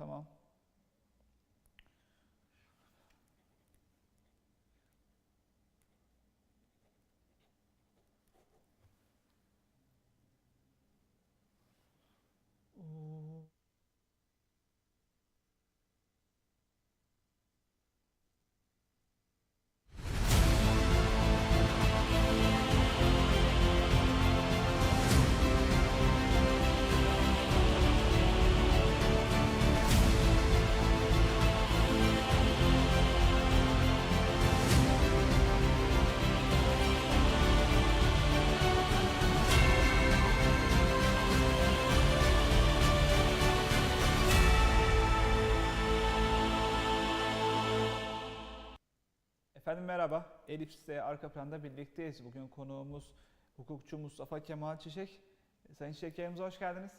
Tamam. Efendim merhaba. Elips'te arka planda birlikteyiz. Bugün konuğumuz hukukçu Mustafa Kemal Çiçek. Sayın Çiçek yayınımıza hoş geldiniz.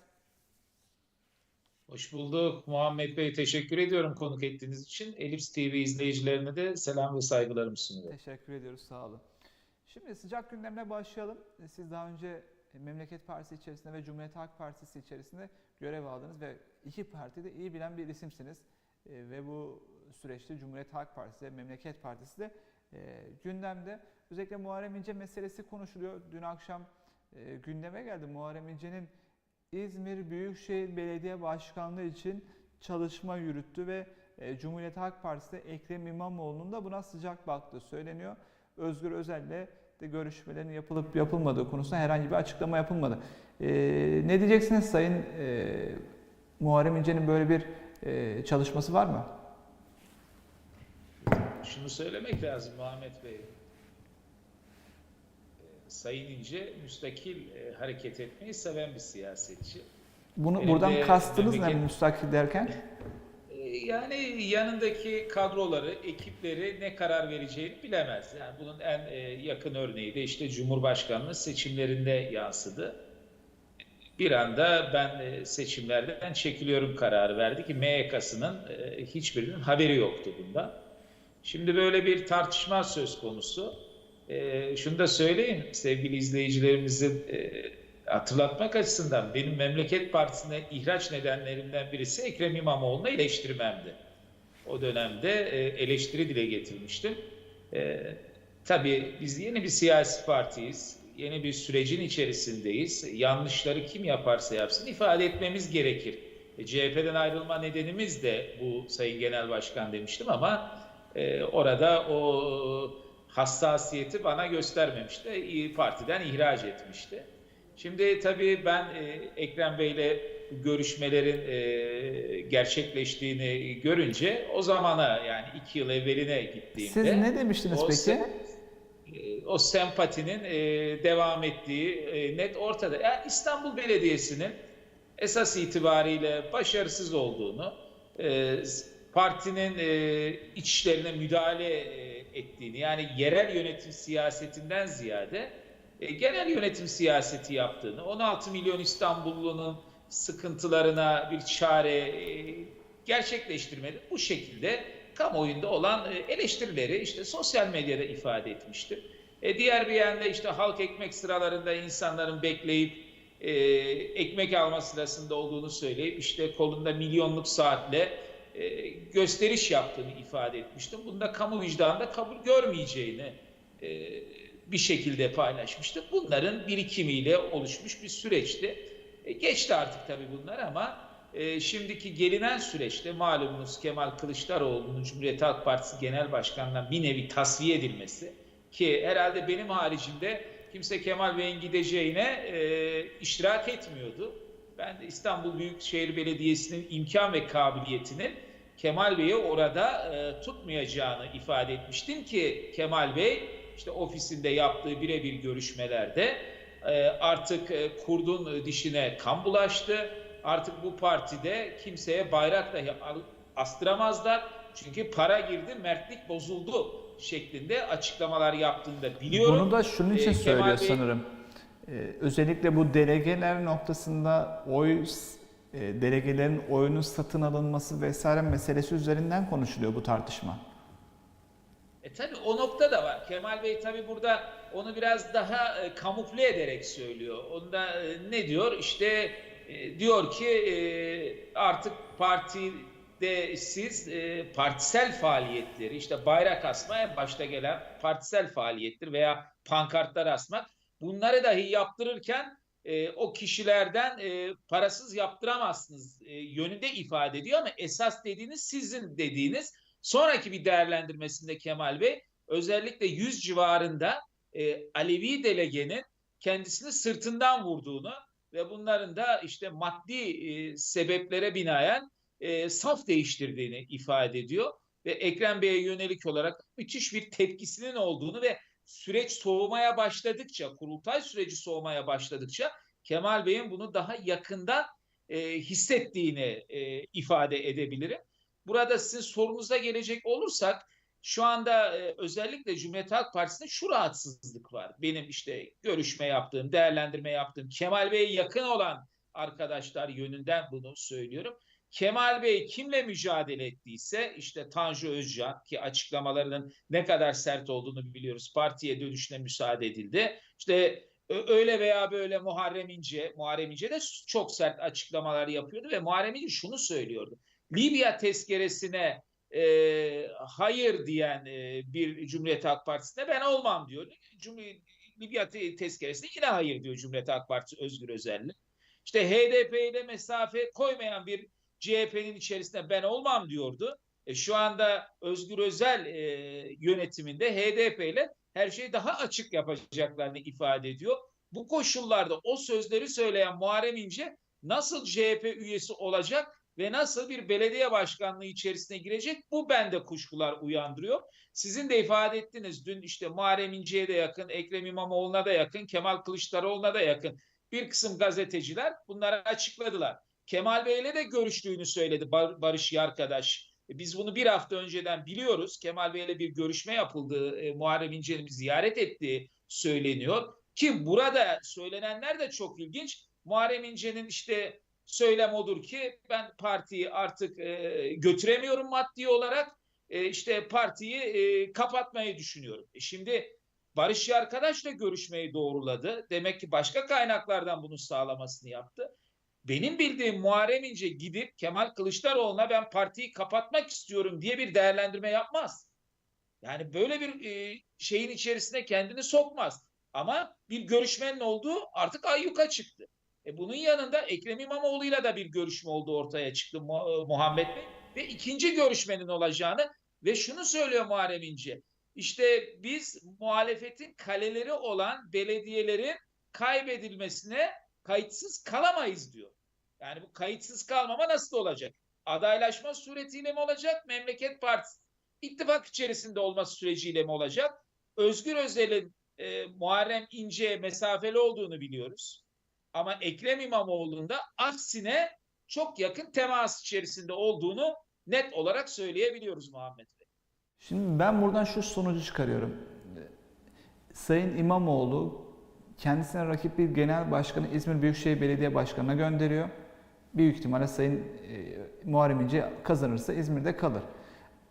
Hoş bulduk Muhammed Bey. Teşekkür ediyorum konuk ettiğiniz için. Elips TV izleyicilerine de selam ve saygılarımı sunuyorum. Teşekkür ediyoruz. Sağ olun. Şimdi sıcak gündemle başlayalım. Siz daha önce Memleket Partisi içerisinde ve Cumhuriyet Halk Partisi içerisinde görev aldınız ve iki partide iyi bilen bir isimsiniz. E, Ve bu süreçte Cumhuriyet Halk Partisi ve Memleket Partisi de e, gündemde. Özellikle Muharrem İnce meselesi konuşuluyor. Dün akşam e, gündeme geldi. Muharrem İnce'nin İzmir Büyükşehir Belediye Başkanlığı için çalışma yürüttü ve e, Cumhuriyet Halk Partisi de Ekrem İmamoğlu'nun da buna sıcak baktığı söyleniyor. Özgür Özel'le de görüşmelerin yapılıp yapılmadığı konusunda herhangi bir açıklama yapılmadı. E, ne diyeceksiniz Sayın e, Muharrem İnce'nin böyle bir e, çalışması var mı? Şunu söylemek lazım Muhammed Bey. Ee, Sayın İnce müstakil e, hareket etmeyi seven bir siyasetçi. Bunu Benim buradan de kastınız ne müstakil derken? Ee, Yani yanındaki kadroları, ekipleri ne karar vereceğini bilemez. Yani bunun en e, yakın örneği de işte Cumhurbaşkanlığı seçimlerinde yansıdı. Bir anda ben e, seçimlerden çekiliyorum kararı verdi ki MYK'sının hiçbirinin haberi yoktu bundan. Şimdi böyle bir tartışma söz konusu. E, şunu da söyleyeyim sevgili izleyicilerimizi e, hatırlatmak açısından benim Memleket Partisi'ne ihraç nedenlerimden birisi Ekrem İmamoğlu'nu eleştirmemdi. O dönemde e, eleştiri dile getirmiştim. E, tabii biz yeni bir siyasi partiyiz. Yeni bir sürecin içerisindeyiz. Yanlışları kim yaparsa yapsın ifade etmemiz gerekir. E, CHP'den ayrılma nedenimiz de bu Sayın Genel Başkan demiştim ama e, orada o hassasiyeti bana göstermemişti. İyi Partiden ihraç etmişti. Şimdi tabii ben e, Ekrem Bey'le görüşmelerin e, gerçekleştiğini görünce o zamana yani iki yıl evveline gittiğimde Siz ne demiştiniz o peki? e, o sempatinin e, devam ettiği e, net ortada. Yani İstanbul Belediyesi'nin esas itibariyle başarısız olduğunu, e, partinin e, iç müdahale e, ettiğini, yani yerel yönetim siyasetinden ziyade e, genel yönetim siyaseti yaptığını, 16 milyon İstanbullunun sıkıntılarına bir çare e, gerçekleştirmedi. Bu şekilde kamuoyunda olan e, eleştirileri işte sosyal medyada ifade etmiştir. E, diğer bir yanda işte halk ekmek sıralarında insanların bekleyip e, ekmek alma sırasında olduğunu söyleyip işte kolunda milyonluk saatle e, gösteriş yaptığını ifade etmiştim. Bunda kamu vicdanında kabul görmeyeceğini e, bir şekilde paylaşmıştı. Bunların birikimiyle oluşmuş bir süreçti. E, geçti artık tabii bunlar ama e, şimdiki gelinen süreçte malumunuz Kemal Kılıçdaroğlu'nun Cumhuriyet Halk Partisi Genel Başkanı'ndan bir nevi tasfiye edilmesi ki herhalde benim haricimde kimse Kemal Bey'in gideceğine e, iştirak etmiyordu. Ben de İstanbul Büyükşehir Belediyesi'nin imkan ve kabiliyetinin Kemal Bey'i orada e, tutmayacağını ifade etmiştim ki Kemal Bey işte ofisinde yaptığı birebir görüşmelerde e, artık e, kurdun dişine kan bulaştı. Artık bu partide kimseye bayrak al- astıramazlar. Çünkü para girdi, mertlik bozuldu şeklinde açıklamalar yaptığını da biliyorum. Bunu da şunun için Ee, söylüyor Bey- sanırım. Ee, özellikle bu delegeler noktasında oy e, delegelerin oyunun satın alınması vesaire meselesi üzerinden konuşuluyor bu tartışma. E tabi o nokta da var. Kemal Bey tabi burada onu biraz daha e, kamufle ederek söylüyor. Onda e, ne diyor? İşte e, diyor ki e, artık parti de siz e, partisel faaliyetleri, işte bayrak asma en başta gelen partisel faaliyettir veya pankartlar asmak. Bunları dahi yaptırırken e, o kişilerden e, parasız yaptıramazsınız e, yönünde ifade ediyor ama esas dediğiniz sizin dediğiniz. Sonraki bir değerlendirmesinde Kemal Bey özellikle 100 civarında e, Alevi delegenin kendisini sırtından vurduğunu ve bunların da işte maddi e, sebeplere binaen e, saf değiştirdiğini ifade ediyor. Ve Ekrem Bey'e yönelik olarak müthiş bir tepkisinin olduğunu ve süreç soğumaya başladıkça, kurultay süreci soğumaya başladıkça Kemal Bey'in bunu daha yakından e, hissettiğini e, ifade edebilirim. Burada sizin sorunuza gelecek olursak şu anda e, özellikle Cumhuriyet Halk Partisi'nde şu rahatsızlık var. Benim işte görüşme yaptığım, değerlendirme yaptığım Kemal Bey'e yakın olan arkadaşlar yönünden bunu söylüyorum. Kemal Bey kimle mücadele ettiyse işte Tanju Özcan ki açıklamalarının ne kadar sert olduğunu biliyoruz. Partiye dönüşüne müsaade edildi. İşte öyle veya böyle Muharrem İnce, Muharrem İnce de çok sert açıklamalar yapıyordu ve Muharrem İnce şunu söylüyordu. Libya tezkeresine e, hayır diyen e, bir Cumhuriyet Halk Partisi'ne ben olmam diyor. Cumhuriyet, Libya te tezkeresine yine hayır diyor Cumhuriyet Halk Partisi Özgür Özel'le. İşte HDP ile mesafe koymayan bir CHP'nin içerisinde ben olmam diyordu. E, şu anda Özgür Özel e, yönetiminde HDP ile her şeyi daha açık yapacaklarını ifade ediyor. Bu koşullarda o sözleri söyleyen Muharrem İnce nasıl CHP üyesi olacak ve nasıl bir belediye başkanlığı içerisine girecek bu bende kuşkular uyandırıyor. Sizin de ifade ettiniz dün işte Muharrem İnce'ye de yakın, Ekrem İmamoğlu'na da yakın, Kemal Kılıçdaroğlu'na da yakın bir kısım gazeteciler bunları açıkladılar. Kemal Bey'le de görüştüğünü söyledi Bar Barış Yarkadaş. E, Biz bunu bir hafta önceden biliyoruz. Kemal Bey'le bir görüşme yapıldığı, e, Muharrem İnce'nin ziyaret ettiği söyleniyor. Ki burada söylenenler de çok ilginç. Muharrem İnce'nin işte söylem odur ki ben partiyi artık e, götüremiyorum maddi olarak. E, işte partiyi e, kapatmayı düşünüyorum. E şimdi Barış Yarkadaş da görüşmeyi doğruladı. Demek ki başka kaynaklardan bunu sağlamasını yaptı. Benim bildiğim Muharrem İnce gidip Kemal Kılıçdaroğlu'na ben partiyi kapatmak istiyorum diye bir değerlendirme yapmaz. Yani böyle bir e, şeyin içerisine kendini sokmaz. Ama bir görüşmenin olduğu artık ayyuka çıktı. E bunun yanında Ekrem İmamoğlu'yla da bir görüşme olduğu ortaya çıktı Muhammed Bey. Ve ikinci görüşmenin olacağını ve şunu söylüyor Muharrem İnce. İşte biz muhalefetin kaleleri olan belediyelerin kaybedilmesine kayıtsız kalamayız diyor. Yani bu kayıtsız kalmama nasıl olacak? Adaylaşma suretiyle mi olacak? Memleket Partisi ittifak içerisinde olması süreciyle mi olacak? Özgür Özel'in e, Muharrem İnce'ye mesafeli olduğunu biliyoruz. Ama Ekrem İmamoğlu'nun da aksine çok yakın temas içerisinde olduğunu net olarak söyleyebiliyoruz Muhammed Bey. Şimdi ben buradan şu sonucu çıkarıyorum. Sayın İmamoğlu kendisine rakip bir genel başkanı İzmir Büyükşehir Belediye Başkanı'na gönderiyor. Büyük ihtimalle Sayın e, Muharrem İnce kazanırsa İzmir'de kalır.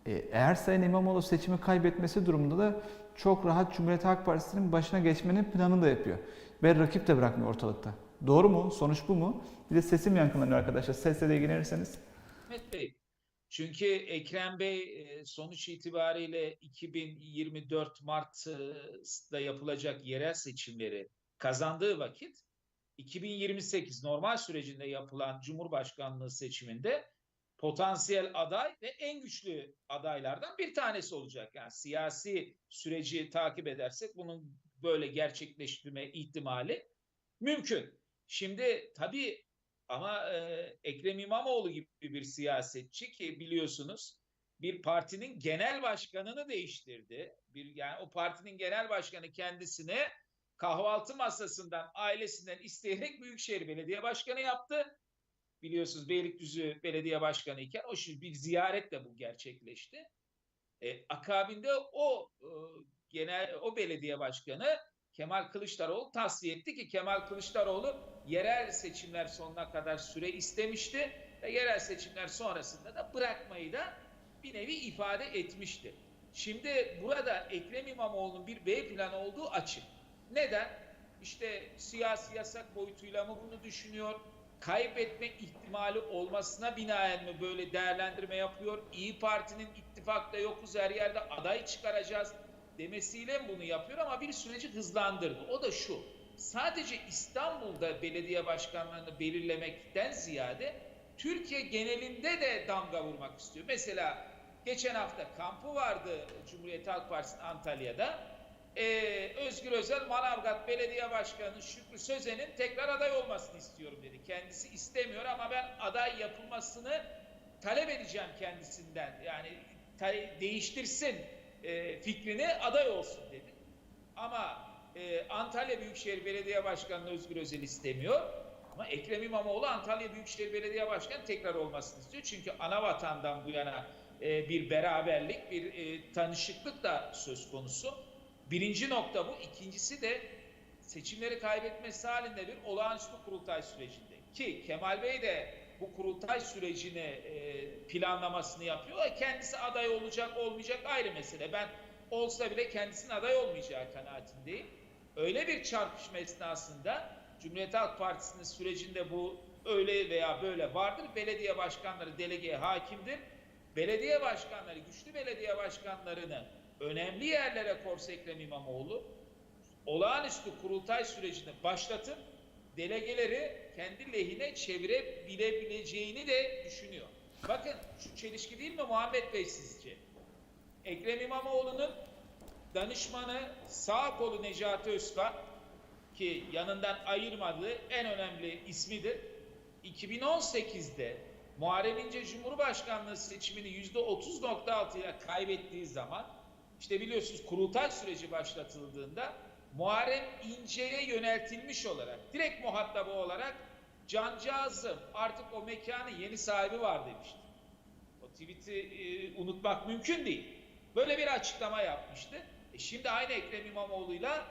E, eğer Sayın İmamoğlu seçimi kaybetmesi durumunda da çok rahat Cumhuriyet Halk Partisi'nin başına geçmenin planını da yapıyor. Ve rakip de bırakmıyor ortalıkta. Doğru mu? Sonuç bu mu? Bir de sesim yankılanıyor arkadaşlar. Sesle de ilgilenirseniz. Mehmet Bey, çünkü Ekrem Bey e, sonuç itibariyle 2024 Mart'ta yapılacak yerel seçimleri kazandığı vakit 2028 normal sürecinde yapılan Cumhurbaşkanlığı seçiminde potansiyel aday ve en güçlü adaylardan bir tanesi olacak. Yani siyasi süreci takip edersek bunun böyle gerçekleştirme ihtimali mümkün. Şimdi tabii ama e, Ekrem İmamoğlu gibi bir siyasetçi ki biliyorsunuz bir partinin genel başkanını değiştirdi. Bir yani o partinin genel başkanı kendisine kahvaltı masasından, ailesinden isteyerek Büyükşehir Belediye Başkanı yaptı. Biliyorsunuz Beylikdüzü Belediye Başkanı iken o bir ziyaretle bu gerçekleşti. E, akabinde o e, genel o belediye başkanı Kemal Kılıçdaroğlu tavsiye etti ki Kemal Kılıçdaroğlu yerel seçimler sonuna kadar süre istemişti ve yerel seçimler sonrasında da bırakmayı da bir nevi ifade etmişti. Şimdi burada Ekrem İmamoğlu'nun bir B planı olduğu açık. Neden? İşte siyasi yasak boyutuyla mı bunu düşünüyor? kaybetme ihtimali olmasına binaen mi böyle değerlendirme yapıyor? İyi Parti'nin ittifakta yokuz her yerde aday çıkaracağız demesiyle bunu yapıyor ama bir süreci hızlandırdı. O da şu. Sadece İstanbul'da belediye başkanlarını belirlemekten ziyade Türkiye genelinde de damga vurmak istiyor. Mesela geçen hafta kampı vardı Cumhuriyet Halk Partisi'nin Antalya'da. Ee, Özgür Özel Manavgat Belediye Başkanı Şükrü Sözen'in tekrar aday olmasını istiyorum dedi. Kendisi istemiyor ama ben aday yapılmasını talep edeceğim kendisinden. Yani değiştirsin e, fikrini aday olsun dedi. Ama e, Antalya Büyükşehir Belediye Başkanı Özgür Özel istemiyor. Ama Ekrem İmamoğlu Antalya Büyükşehir Belediye Başkanı tekrar olmasını istiyor. Çünkü ana vatandan bu yana e, bir beraberlik, bir e, tanışıklık da söz konusu. Birinci nokta bu. İkincisi de seçimleri kaybetmesi halinde bir olağanüstü kurultay sürecinde. Ki Kemal Bey de bu kurultay sürecini e, planlamasını yapıyor. E, Kendisi aday olacak olmayacak ayrı mesele. Ben olsa bile kendisinin aday olmayacağı kanaatindeyim. Öyle bir çarpışma esnasında Cumhuriyet Halk Partisi'nin sürecinde bu öyle veya böyle vardır. Belediye başkanları delegeye hakimdir. Belediye başkanları, güçlü belediye başkanlarını önemli yerlere korsa Ekrem İmamoğlu olağanüstü kurultay sürecini başlatıp delegeleri kendi lehine çevirebilebileceğini de düşünüyor. Bakın şu çelişki değil mi Muhammed Bey sizce? Ekrem İmamoğlu'nun danışmanı sağ kolu Necati Özkan ki yanından ayırmadığı en önemli ismidir. 2018'de Muharrem İnce Cumhurbaşkanlığı seçimini %30.6 ile kaybettiği zaman işte biliyorsunuz kurultay süreci başlatıldığında Muharrem İnce'ye yöneltilmiş olarak direkt muhatabı olarak cancağızım artık o mekanın yeni sahibi var demişti. O tweet'i e, unutmak mümkün değil. Böyle bir açıklama yapmıştı. E şimdi aynı Ekrem İmamoğlu'yla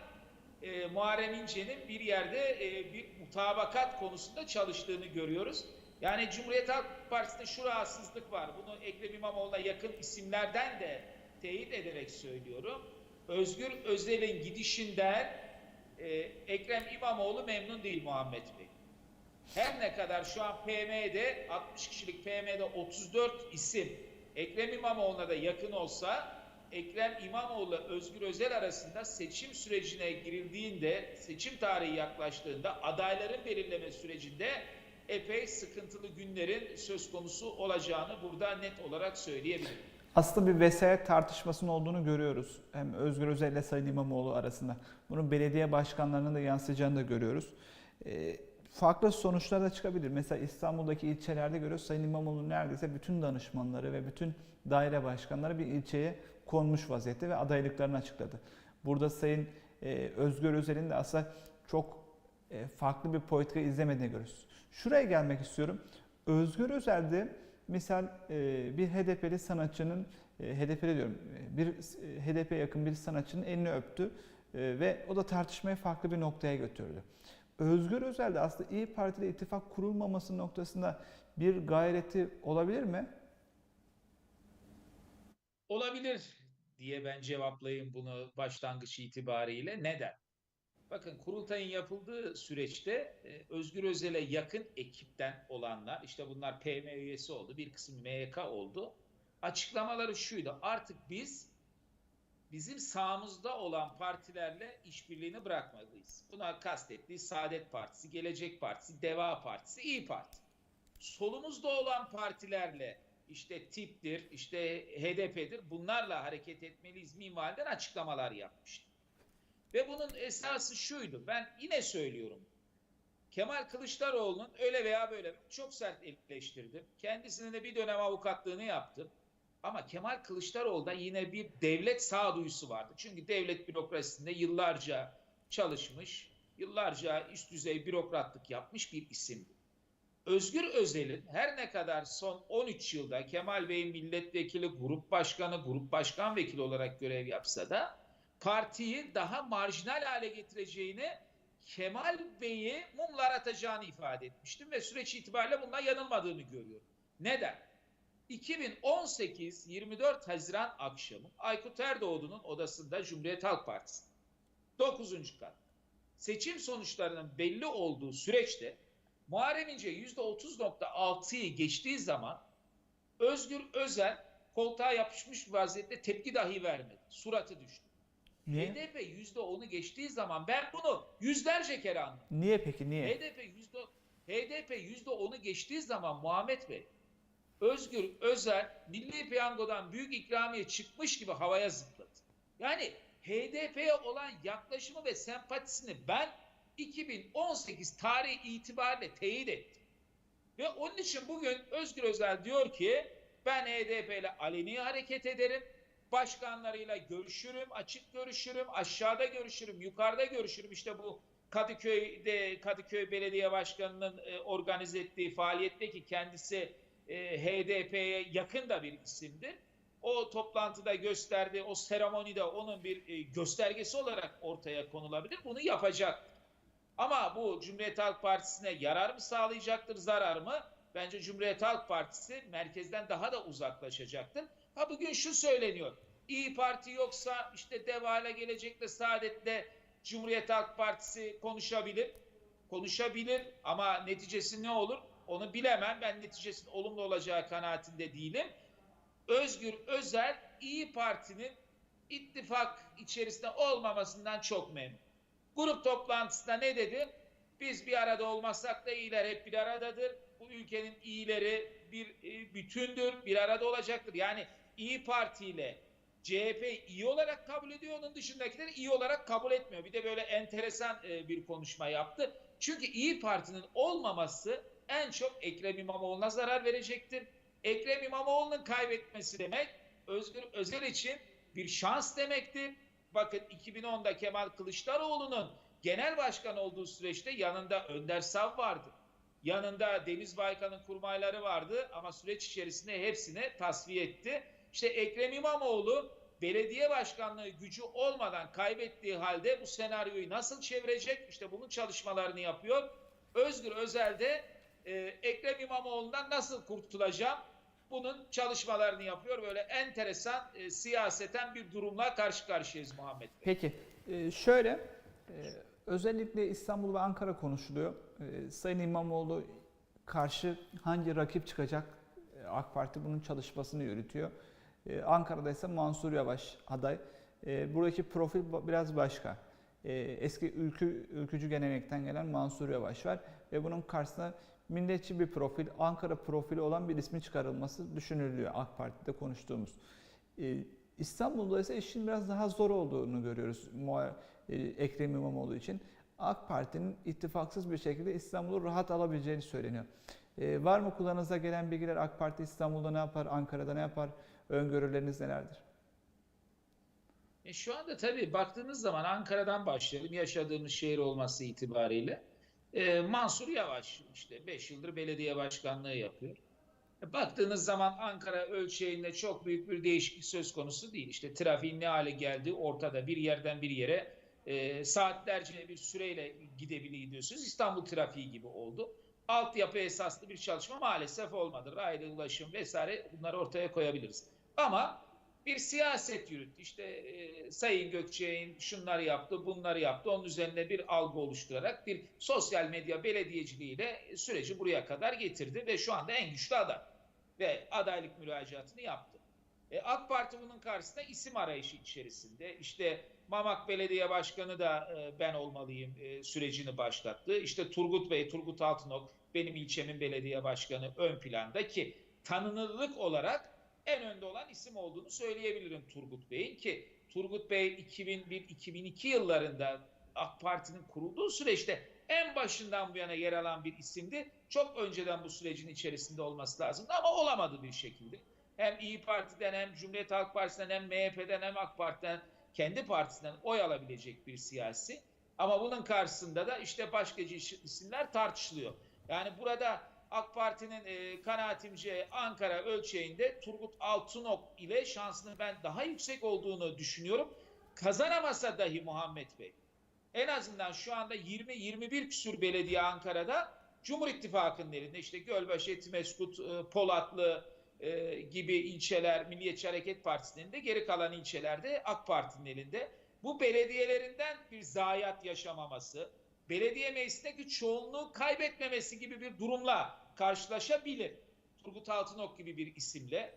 e, Muharrem İnce'nin bir yerde e, bir mutabakat konusunda çalıştığını görüyoruz. Yani Cumhuriyet Halk Partisi'nde şu rahatsızlık var. Bunu Ekrem İmamoğlu'na yakın isimlerden de teyit ederek söylüyorum. Özgür Özel'in gidişinden e, Ekrem İmamoğlu memnun değil Muhammed Bey. Her ne kadar şu an PM'de 60 kişilik PM'de 34 isim Ekrem İmamoğlu'na da yakın olsa Ekrem İmamoğlu Özgür Özel arasında seçim sürecine girildiğinde, seçim tarihi yaklaştığında adayların belirleme sürecinde epey sıkıntılı günlerin söz konusu olacağını burada net olarak söyleyebilirim. Aslında bir vesayet tartışmasının olduğunu görüyoruz. Hem Özgür Özel ile Sayın İmamoğlu arasında. Bunun belediye başkanlarının da yansıyacağını da görüyoruz. E, farklı sonuçlar da çıkabilir. Mesela İstanbul'daki ilçelerde görüyoruz Sayın İmamoğlu neredeyse bütün danışmanları ve bütün daire başkanları bir ilçeye konmuş vaziyette ve adaylıklarını açıkladı. Burada Sayın e, Özgür Özel'in de aslında çok e, farklı bir politika izlemediğini görüyoruz. Şuraya gelmek istiyorum. Özgür Özel'de misal e, bir HDP'li sanatçının, e, HDP'li diyorum, e, bir HDP'ye yakın bir sanatçının elini öptü ve o da tartışmayı farklı bir noktaya götürdü. Özgür Özel de aslında İyi Parti'de ittifak kurulmaması noktasında bir gayreti olabilir mi? Olabilir diye ben cevaplayayım bunu başlangıç itibariyle. Neden? Bakın kurultayın yapıldığı süreçte e, Özgür Özel'e yakın ekipten olanlar, işte bunlar PM üyesi oldu, bir kısım MYK oldu. Açıklamaları şuydu, artık biz bizim sağımızda olan partilerle işbirliğini bırakmalıyız. Buna kastettiği Saadet Partisi, Gelecek Partisi, Deva Partisi, İyi Parti. Solumuzda olan partilerle işte tiptir, işte HDP'dir bunlarla hareket etmeliyiz minvalden açıklamalar yapmıştı. Ve bunun esası şuydu. Ben yine söylüyorum. Kemal Kılıçdaroğlu'nun öyle veya böyle çok sert eleştirdim. Kendisinin de bir dönem avukatlığını yaptım. Ama Kemal Kılıçdaroğlu'da yine bir devlet sağduyusu vardı. Çünkü devlet bürokrasisinde yıllarca çalışmış, yıllarca üst düzey bürokratlık yapmış bir isimdi. Özgür Özel'in her ne kadar son 13 yılda Kemal Bey'in milletvekili, grup başkanı, grup başkan vekili olarak görev yapsa da partiyi daha marjinal hale getireceğini Kemal Bey'i mumlar atacağını ifade etmiştim ve süreç itibariyle bundan yanılmadığını görüyorum. Neden? 2018 24 Haziran akşamı Aykut Erdoğdu'nun odasında Cumhuriyet Halk Partisi 9. kat seçim sonuçlarının belli olduğu süreçte Muharrem İnce %30.6'yı geçtiği zaman Özgür Özel koltuğa yapışmış vaziyette tepki dahi vermedi. Suratı düştü. Niye? HDP %10'u geçtiği zaman ben bunu yüzlerce kere anladım. Niye peki niye? HDP yüzde HDP yüzde onu geçtiği zaman Muhammed Bey Özgür Özel Milli Piyango'dan büyük ikramiye çıkmış gibi havaya zıpladı. Yani HDP'ye olan yaklaşımı ve sempatisini ben 2018 tarihi itibariyle teyit ettim. Ve onun için bugün Özgür Özel diyor ki ben HDP ile aleni hareket ederim. Başkanlarıyla görüşürüm, açık görüşürüm, aşağıda görüşürüm, yukarıda görüşürüm. İşte bu Kadıköy'de Kadıköy Belediye Başkanı'nın e, organize ettiği faaliyette ki kendisi e, HDP'ye yakın da bir isimdir. O toplantıda gösterdiği o seremonide onun bir e, göstergesi olarak ortaya konulabilir. Bunu yapacak. Ama bu Cumhuriyet Halk Partisi'ne yarar mı sağlayacaktır, zarar mı? Bence Cumhuriyet Halk Partisi merkezden daha da uzaklaşacaktır. Ha bugün şu söyleniyor. İyi Parti yoksa işte Deva'yla gelecekle Saadet'le Cumhuriyet Halk Partisi konuşabilir. Konuşabilir ama neticesi ne olur? Onu bilemem. Ben neticesinin olumlu olacağı kanaatinde değilim. Özgür Özel İyi Parti'nin ittifak içerisinde olmamasından çok memnun. Grup toplantısında ne dedi? Biz bir arada olmazsak da iyiler hep bir aradadır. Bu ülkenin iyileri bir e, bütündür, bir arada olacaktır. Yani İyi Parti ile CHP iyi olarak kabul ediyor, onun dışındakileri iyi olarak kabul etmiyor. Bir de böyle enteresan e, bir konuşma yaptı. Çünkü İyi Parti'nin olmaması en çok Ekrem İmamoğlu'na zarar verecektir. Ekrem İmamoğlu'nun kaybetmesi demek Özgür Özel için bir şans demektir. Bakın 2010'da Kemal Kılıçdaroğlu'nun genel başkan olduğu süreçte yanında Önder Sav vardı. Yanında Deniz Baykan'ın kurmayları vardı ama süreç içerisinde hepsini tasfiye etti. İşte Ekrem İmamoğlu belediye başkanlığı gücü olmadan kaybettiği halde bu senaryoyu nasıl çevirecek? İşte bunun çalışmalarını yapıyor. Özgür Özel de e, Ekrem İmamoğlu'ndan nasıl kurtulacağım? Bunun çalışmalarını yapıyor. Böyle enteresan e, siyaseten bir durumla karşı karşıyayız Muhammed Bey. Peki e, şöyle e, özellikle İstanbul ve Ankara konuşuluyor. E, Sayın İmamoğlu karşı hangi rakip çıkacak? E, AK Parti bunun çalışmasını yürütüyor. E, Ankara'da ise Mansur Yavaş aday. E, buradaki profil biraz başka. E, eski ülkü, ülkücü gelenekten gelen Mansur Yavaş var ve bunun karşısına milliyetçi bir profil, Ankara profili olan bir ismin çıkarılması düşünülüyor AK Parti'de konuştuğumuz. İstanbul'da ise işin biraz daha zor olduğunu görüyoruz e, Ekrem İmamoğlu için. AK Parti'nin ittifaksız bir şekilde İstanbul'u rahat alabileceğini söyleniyor. E, var mı kulağınıza gelen bilgiler AK Parti İstanbul'da ne yapar, Ankara'da ne yapar? Öngörüleriniz nelerdir? E şu anda tabii baktığınız zaman Ankara'dan başlayalım yaşadığımız şehir olması itibariyle. E, Mansur Yavaş işte 5 yıldır belediye başkanlığı yapıyor. E, baktığınız zaman Ankara ölçeğinde çok büyük bir değişiklik söz konusu değil. İşte trafiğin ne hale geldiği ortada bir yerden bir yere e, saatlerce bir süreyle gidebiliyorsunuz. İstanbul trafiği gibi oldu. Altyapı esaslı bir çalışma maalesef olmadı. Raylı ulaşım vesaire bunları ortaya koyabiliriz. Ama bir siyaset yürüttü. İşte e, Sayın Gökçek'in şunları yaptı, bunları yaptı. Onun üzerine bir algı oluşturarak bir sosyal medya belediyeciliğiyle süreci buraya kadar getirdi ve şu anda en güçlü aday ve adaylık müracaatını yaptı. E, AK Parti bunun karşısında isim arayışı içerisinde. İşte Mamak Belediye Başkanı da e, ben olmalıyım e, sürecini başlattı. İşte Turgut Bey, Turgut Altınok benim ilçemin belediye başkanı ön planda ki tanınırlık olarak en önde olan isim olduğunu söyleyebilirim Turgut Bey'in ki Turgut Bey 2001-2002 yıllarında AK Parti'nin kurulduğu süreçte en başından bu yana yer alan bir isimdi. Çok önceden bu sürecin içerisinde olması lazımdı ama olamadı bir şekilde. Hem İyi Parti'den hem Cumhuriyet Halk Partisi'nden hem MHP'den hem AK Parti'den kendi partisinden oy alabilecek bir siyasi. Ama bunun karşısında da işte başkacı isimler tartışılıyor. Yani burada AK Parti'nin e, kanaatimce Ankara ölçeğinde Turgut Altınok ile şansının ben daha yüksek olduğunu düşünüyorum. Kazanamasa dahi Muhammed Bey. En azından şu anda 20-21 küsür belediye Ankara'da Cumhur İttifakı'nın elinde. işte Gölbaşı, Etimeskut, e, Polatlı e, gibi ilçeler Milliyetçi Hareket Partisi'nin elinde. Geri kalan ilçelerde AK Parti'nin elinde. Bu belediyelerinden bir zayiat yaşamaması, belediye meclisindeki çoğunluğu kaybetmemesi gibi bir durumla karşılaşabilir. Turgut Altınok gibi bir isimle.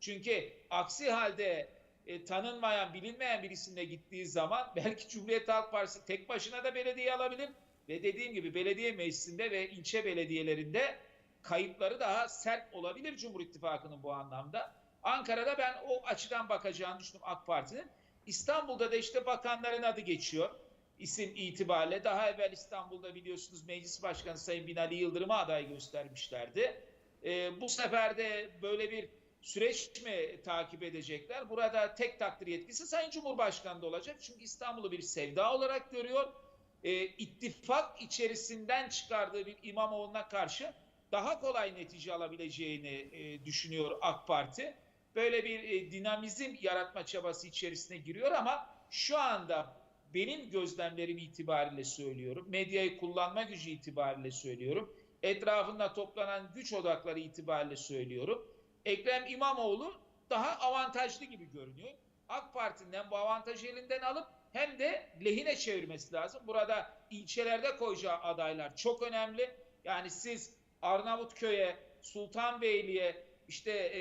Çünkü aksi halde e, tanınmayan, bilinmeyen bir isimle gittiği zaman belki Cumhuriyet Halk Partisi tek başına da belediye alabilir ve dediğim gibi belediye meclisinde ve ilçe belediyelerinde kayıpları daha sert olabilir Cumhur İttifakı'nın bu anlamda. Ankara'da ben o açıdan bakacağını düşünüyorum AK Parti'nin. İstanbul'da da işte bakanların adı geçiyor isim itibariyle. Daha evvel İstanbul'da biliyorsunuz Meclis Başkanı Sayın Binali Yıldırım'a aday göstermişlerdi. Ee, bu sefer de böyle bir süreç mi takip edecekler? Burada tek takdir yetkisi Sayın Cumhurbaşkanı'nda olacak. Çünkü İstanbul'u bir sevda olarak görüyor. Ee, ittifak içerisinden çıkardığı bir İmamoğlu'na karşı daha kolay netice alabileceğini e, düşünüyor AK Parti. Böyle bir e, dinamizm yaratma çabası içerisine giriyor ama şu anda benim gözlemlerim itibariyle söylüyorum. Medyayı kullanma gücü itibariyle söylüyorum. Etrafında toplanan güç odakları itibariyle söylüyorum. Ekrem İmamoğlu daha avantajlı gibi görünüyor. AK Parti'den bu avantajı elinden alıp hem de lehine çevirmesi lazım. Burada ilçelerde koyacağı adaylar çok önemli. Yani siz Arnavutköy'e, Sultanbeyli'ye, işte e,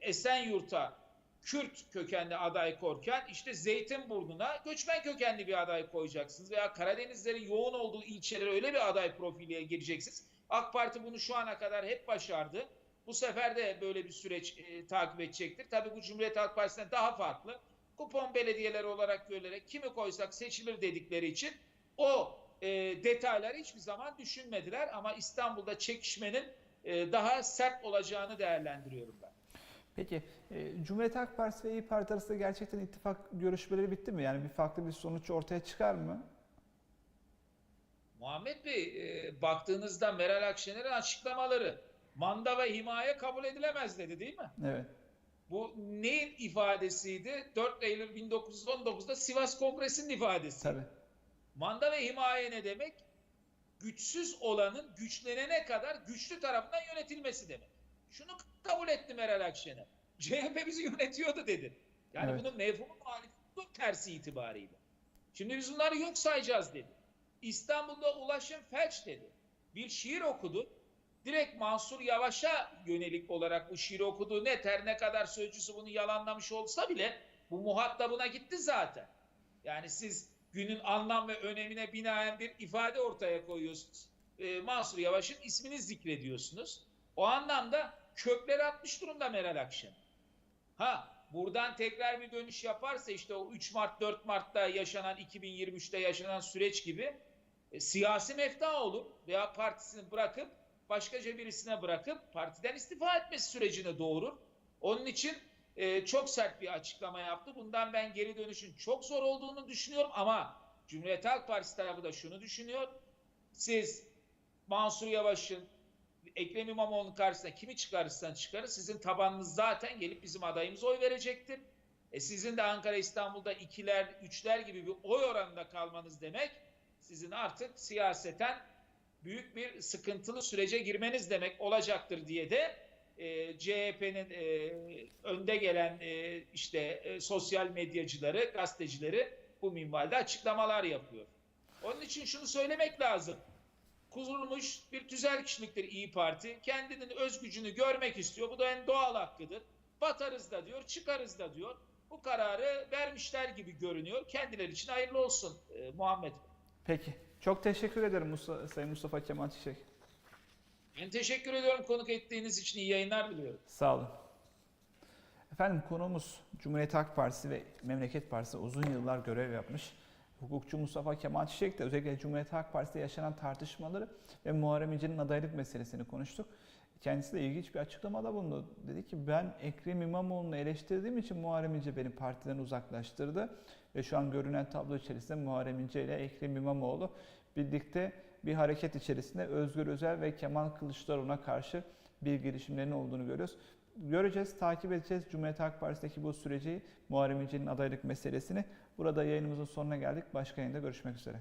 Esenyurt'a Kürt kökenli aday korken işte Zeytinburnu'na göçmen kökenli bir aday koyacaksınız veya Karadenizlerin yoğun olduğu ilçelere öyle bir aday profiliye gireceksiniz. AK Parti bunu şu ana kadar hep başardı. Bu sefer de böyle bir süreç e, takip edecektir. Tabii bu Cumhuriyet Halk Partisi'ne daha farklı. Kupon belediyeleri olarak görülerek kimi koysak seçilir dedikleri için o e, detayları hiçbir zaman düşünmediler. Ama İstanbul'da çekişmenin e, daha sert olacağını değerlendiriyorum ben. Peki e, Cumhuriyet Halk Partisi ve İyi Parti arasında gerçekten ittifak görüşmeleri bitti mi? Yani bir farklı bir sonuç ortaya çıkar mı? Muhammed Bey e, baktığınızda Meral Akşener'in açıklamaları manda ve himaye kabul edilemez dedi değil mi? Evet. Bu neyin ifadesiydi? 4 Eylül 1919'da Sivas Kongresi'nin ifadesi. Tabii. Manda ve himaye ne demek? Güçsüz olanın güçlenene kadar güçlü tarafından yönetilmesi demek. Şunu kabul etti Meral Akşener. CHP bizi yönetiyordu dedi. Yani Evet. bunun mevhumu muhalif bu tersi itibariyle. Şimdi biz bunları yok sayacağız dedi. İstanbul'da ulaşım felç dedi. Bir şiir okudu. Direkt Mansur Yavaş'a yönelik olarak bu şiiri okuduğu net her ne kadar sözcüsü bunu yalanlamış olsa bile bu muhatabına gitti zaten. Yani siz günün anlam ve önemine binaen bir ifade ortaya koyuyorsunuz. Ee, Mansur Yavaş'ın ismini zikrediyorsunuz. O anlamda kökleri atmış durumda Meral Akşener. Ha buradan tekrar bir dönüş yaparsa işte o 3 Mart 4 Mart'ta yaşanan 2023'te yaşanan süreç gibi e, siyasi mefta olur veya partisini bırakıp başkaca birisine bırakıp partiden istifa etmesi sürecine doğurur. Onun için e, çok sert bir açıklama yaptı. Bundan ben geri dönüşün çok zor olduğunu düşünüyorum ama Cumhuriyet Halk Partisi tarafı da şunu düşünüyor. Siz Mansur Yavaş'ın Ekrem İmamoğlu'nun karşısına kimi çıkarırsan çıkarır sizin tabanınız zaten gelip bizim adayımıza oy verecektir. E sizin de Ankara İstanbul'da ikiler, üçler gibi bir oy oranında kalmanız demek sizin artık siyaseten büyük bir sıkıntılı sürece girmeniz demek olacaktır diye de e, CHP'nin e, önde gelen e, işte e, sosyal medyacıları, gazetecileri bu minvalde açıklamalar yapıyor. Onun için şunu söylemek lazım kurulmuş bir tüzel kişiliktir İyi Parti. Kendinin öz gücünü görmek istiyor. Bu da en doğal hakkıdır. Batarız da diyor, çıkarız da diyor. Bu kararı vermişler gibi görünüyor. Kendileri için hayırlı olsun e, Muhammed. Peki. Çok teşekkür ederim Musa, Sayın Mustafa Kemal Çiçek. Ben teşekkür ediyorum konuk ettiğiniz için. iyi yayınlar diliyorum. Sağ olun. Efendim konuğumuz Cumhuriyet Halk Partisi ve Memleket Partisi uzun yıllar görev yapmış. Hukukçu Mustafa Kemal Çiçek de özellikle Cumhuriyet Halk Partisi'de yaşanan tartışmaları ve Muharrem İnce'nin adaylık meselesini konuştuk. Kendisi de ilginç bir açıklamada bulundu. Dedi ki ben Ekrem İmamoğlu'nu eleştirdiğim için Muharrem İnce beni partiden uzaklaştırdı. Ve şu an görünen tablo içerisinde Muharrem İnce ile Ekrem İmamoğlu birlikte bir hareket içerisinde Özgür Özel ve Kemal Kılıçdaroğlu'na karşı bir girişimlerin olduğunu görüyoruz. Göreceğiz, takip edeceğiz Cumhuriyet Halk Partisi'ndeki bu süreci, Muharrem İnce'nin adaylık meselesini. Burada yayınımızın sonuna geldik. Başka yayında görüşmek üzere.